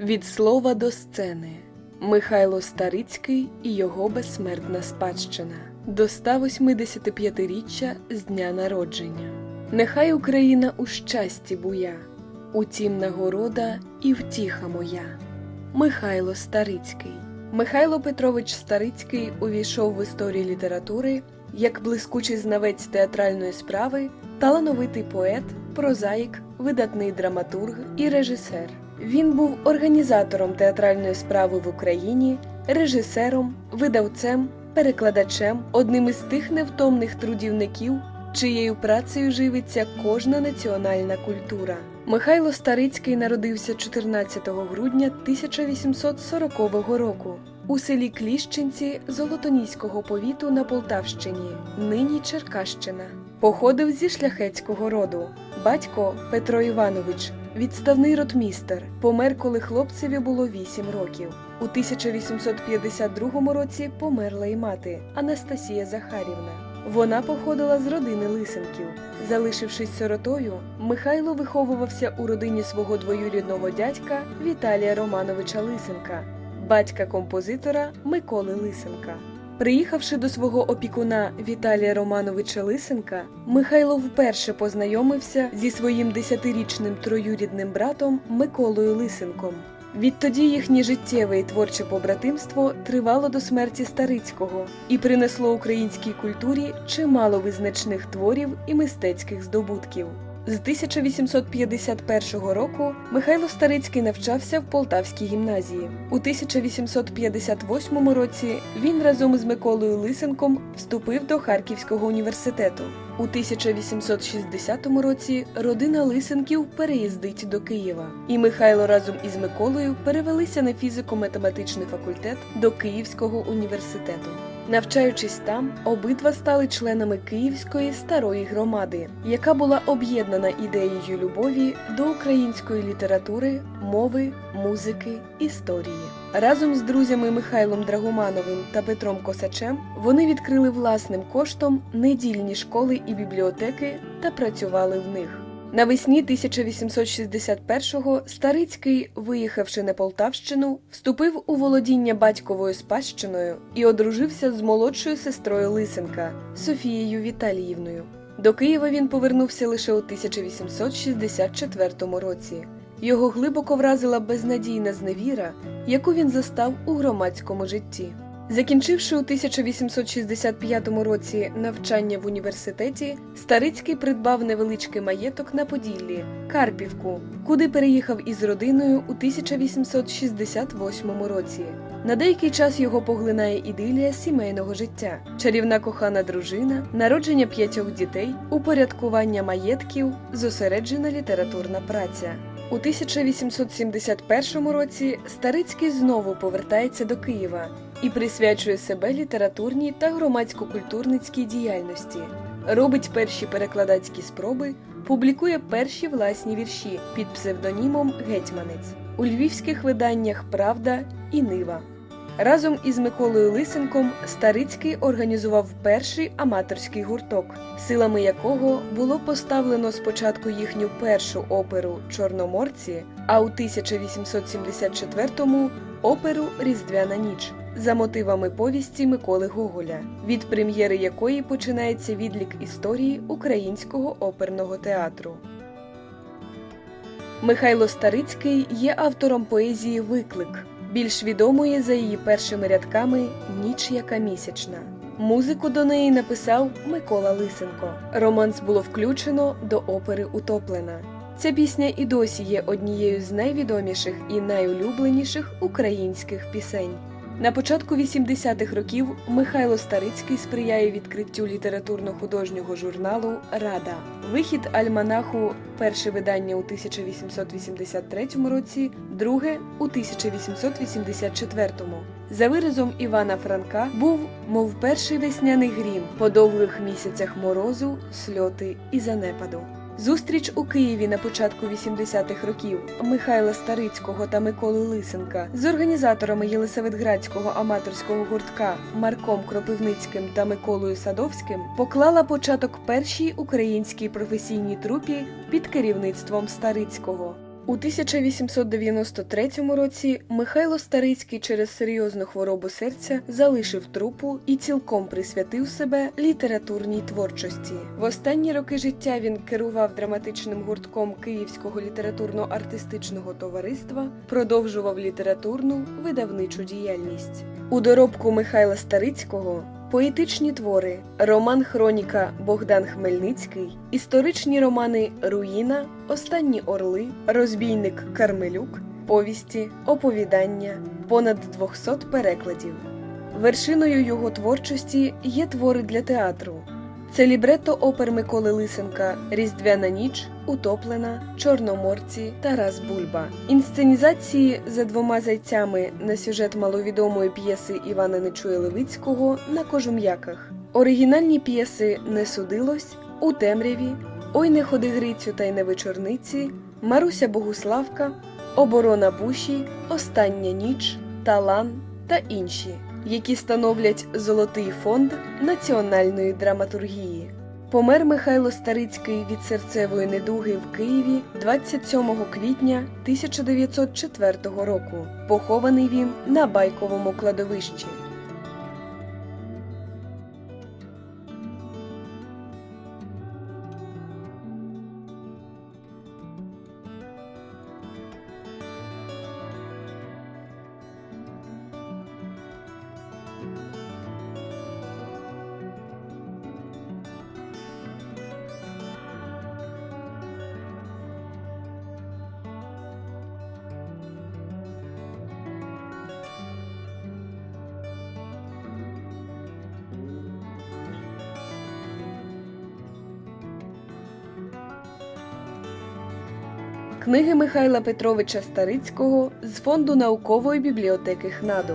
Від слова до сцени Михайло Старицький і його безсмертна спадщина до 185-річчя з дня народження. Нехай Україна у щасті буя, утім нагорода і втіха моя. Михайло Старицький Михайло Петрович Старицький увійшов в історію літератури як блискучий знавець театральної справи, талановитий поет, прозаїк, видатний драматург і режисер. Він був організатором театральної справи в Україні, режисером, видавцем, перекладачем, одним із тих невтомних трудівників, чиєю працею живиться кожна національна культура. Михайло Старицький народився 14 грудня 1840 року у селі Кліщенці Золотоніського повіту на Полтавщині, нині Черкащина. Походив зі шляхетського роду. Батько Петро Іванович, відставний ротмістер, помер, коли хлопцеві було 8 років. У 1852 році померла й мати Анастасія Захарівна. Вона походила з родини Лисенків. Залишившись сиротою, Михайло виховувався у родині свого двоюрідного дядька Віталія Романовича Лисенка, батька композитора Миколи Лисенка. Приїхавши до свого опікуна Віталія Романовича Лисенка, Михайло вперше познайомився зі своїм десятирічним троюрідним братом Миколою Лисенком. Відтоді їхнє життєве і творче побратимство тривало до смерті Старицького і принесло українській культурі чимало визначних творів і мистецьких здобутків. З 1851 року Михайло Старицький навчався в Полтавській гімназії. У 1858 році він разом з Миколою Лисенком вступив до Харківського університету. У 1860 році родина Лисенків переїздить до Києва, і Михайло разом із Миколою перевелися на фізико-математичний факультет до Київського університету. Навчаючись там, обидва стали членами Київської старої громади, яка була об'єднана ідеєю любові до української літератури, мови, музики, історії. Разом з друзями Михайлом Драгомановим та Петром Косачем вони відкрили власним коштом недільні школи і бібліотеки та працювали в них. Навесні 1861-го Старицький, виїхавши на Полтавщину, вступив у володіння батьковою спадщиною і одружився з молодшою сестрою Лисенка Софією Віталіївною. До Києва він повернувся лише у 1864 році. Його глибоко вразила безнадійна зневіра, яку він застав у громадському житті. Закінчивши у 1865 році навчання в університеті, Старицький придбав невеличкий маєток на Поділлі Карпівку, куди переїхав із родиною у 1868 році. На деякий час його поглинає ідилія сімейного життя, чарівна кохана дружина, народження п'ятьох дітей, упорядкування маєтків, зосереджена літературна праця. У 1871 році Старицький знову повертається до Києва і присвячує себе літературній та громадсько-культурницькій діяльності, робить перші перекладацькі спроби, публікує перші власні вірші під псевдонімом Гетьманець у львівських виданнях Правда і Нива. Разом із Миколою Лисенком Старицький організував перший аматорський гурток, силами якого було поставлено спочатку їхню першу оперу Чорноморці, а у 1874-му оперу Різдвяна ніч за мотивами повісті Миколи Гоголя, від прем'єри якої починається відлік історії українського оперного театру. Михайло Старицький є автором поезії Виклик, більш відомої за її першими рядками Ніч яка місячна. Музику до неї написав Микола Лисенко. Романс було включено до опери Утоплена. Ця пісня і досі є однією з найвідоміших і найулюбленіших українських пісень. На початку 80-х років Михайло Старицький сприяє відкриттю літературно-художнього журналу Рада. Вихід альманаху перше видання у 1883 році, друге у 1884. За виразом Івана Франка був, мов перший весняний грім по довгих місяцях морозу, сльоти і занепаду. Зустріч у Києві на початку 80-х років Михайла Старицького та Миколи Лисенка з організаторами Єлисаветградського аматорського гуртка Марком Кропивницьким та Миколою Садовським поклала початок першій українській професійній трупі під керівництвом Старицького. У У 1893 році Михайло Старицький через серйозну хворобу серця залишив трупу і цілком присвятив себе літературній творчості. В останні роки життя він керував драматичним гуртком Київського літературно-артистичного товариства, продовжував літературну видавничу діяльність. У доробку Михайла Старицького Поетичні твори, роман Хроніка Богдан Хмельницький, історичні романи Руїна, Останні орли, Розбійник Кармелюк, повісті, оповідання, понад 200 перекладів. Вершиною його творчості є твори для театру. Це лібретто опер Миколи Лисенка Різдвяна ніч, Утоплена, Чорноморці Тарас Бульба. Інсценізації за двома зайцями на сюжет маловідомої п'єси Івана Нечуя Левицького на кожум'яках. Оригінальні п'єси Не судилось, У темряві, Ой не ходи Грицю та й не вечорниці, Маруся Богуславка, Оборона Буші, Остання ніч, Талан та інші які становлять золотий фонд національної драматургії. Помер Михайло Старицький від серцевої недуги в Києві 27 квітня 1904 року. Похований він на байковому кладовищі. Книги Михайла Петровича Старицького з фонду наукової бібліотеки ХНАДУ.